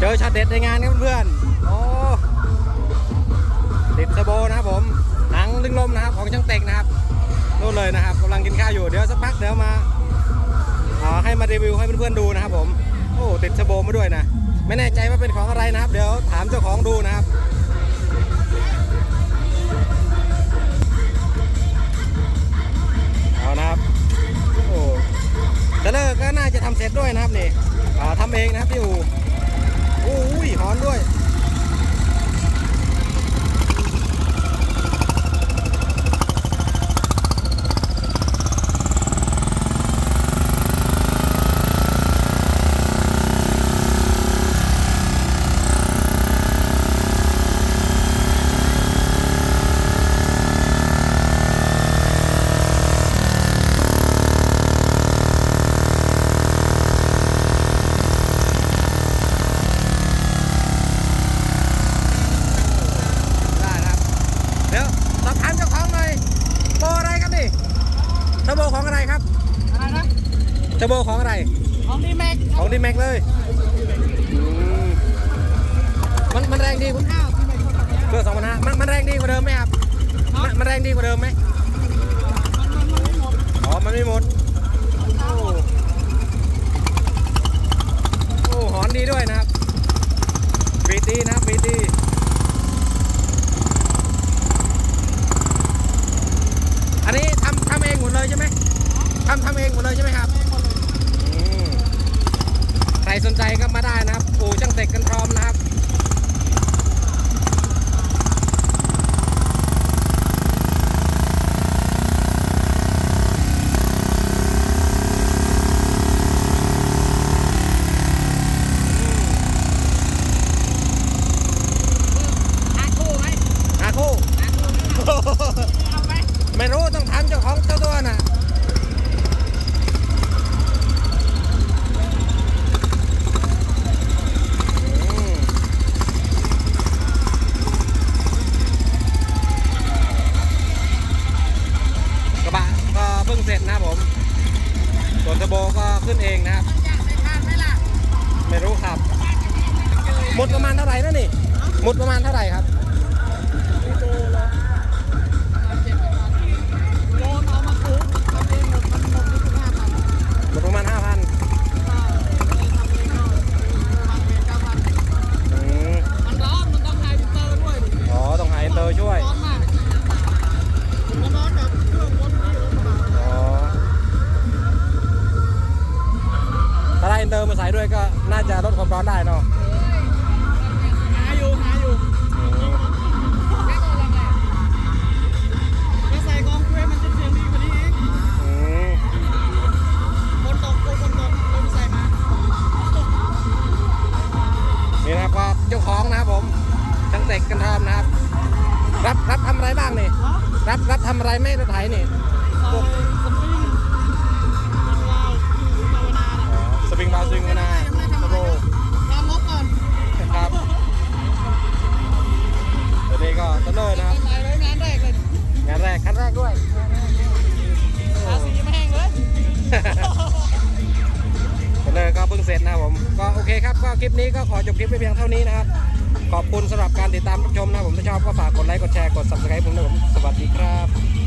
เจอช็อตเด็ดในงานครับเพื่อนโอ้ติดสะโบนะครับผมหนังลึงลมนะครับของช่างเต็กนะครับนู่นเลยนะครับกำลังกินข้าวอยู่เดี๋ยวสักพักเดี๋ยวมาอให้มารีวิวให้เพื่อนๆดูนะครับผมโอ้ติดสะโบมาด้วยนะไม่แน่ใจว่าเป็นของอะไรนะครับ เดี๋ยวถามเจ้าของดูนะครับเอานะครับโอ้เทเลอร์ก็น่าจะทำเสร็จด้วยนะครับนี่อ่าทำเองนะครับพี่อู อนด้วย ได้ครับ เดี๋ยวส อบถามเจ้าของหน่อยโบอะไรครับนี่เทอร์โบของอะไรครับอะไรนะเทอร์โบของอะไร ของดีแม็กของดีแม็กเลยอืมมันมันแรงดีคุณข้าวที่ไม่คนแบบนี้เครื่องสองพันห้ามันมันแรงดีกว่าเดิมไหมครับมันมันแรงดีกว่าเดิมไหม มันมันมันไม่หมด อ๋อ มันไม่หมด โอ้โอ้หอนดีด้วยนะครับบีดีนะครับบีดีอันนี้ทำทำเองหมดเลยใช่ไหมทำทำ เองหมดเลยใช่ไหมครับใครสนใจก็มาได้นะครับปู่ช่างเต็กกันพร้อมนะครับ อาคู่ไหม อาคู่ เอาไหม ไม่รู้ต้องถามเจ้าของเจ้าตัวน่ะอืมกระบะก็เพิ่งเสร็จนะครับผม ส่วน เทอร์โบก็ขึ้นเองนะครับได้ทานไหมล่ะไม่รู้ครับ หมดประมาณเท่าไหร่นะนี่ หมดประมาณเท่าไหร่ครับ ได้เอนเตอร์มาใส่ด้วยก็น่าจะลดความร้อนได้เนาะหาอยู่หาอยู่อืมแค่ตัวละไงก็ใส่กองคุยมันจะเสียงดีกว่านี้อีกอืมคนตกคนตกเลยไปใส่มานี่นะครับก็เจ้าของนะครับผมช่างเต็กกันทอมนะครับ รับรับทำอะไรบ้างนี่เนาะรับรับทำอะไรไม่รถไถนี่ ซอย เลยก็เพิ่งเสร็จนะผม ก็โอเคครับ ก็คลิปนี้ก็ขอจบคลิปไปเพียงเท่านี้นะครับ ขอบคุณสำหรับการติดตามรับชมนะผม ถ้าชอบก็ฝากกดไลค์ กดแชร์ กด subscribe ผมด้วยผม สวัสดีครับ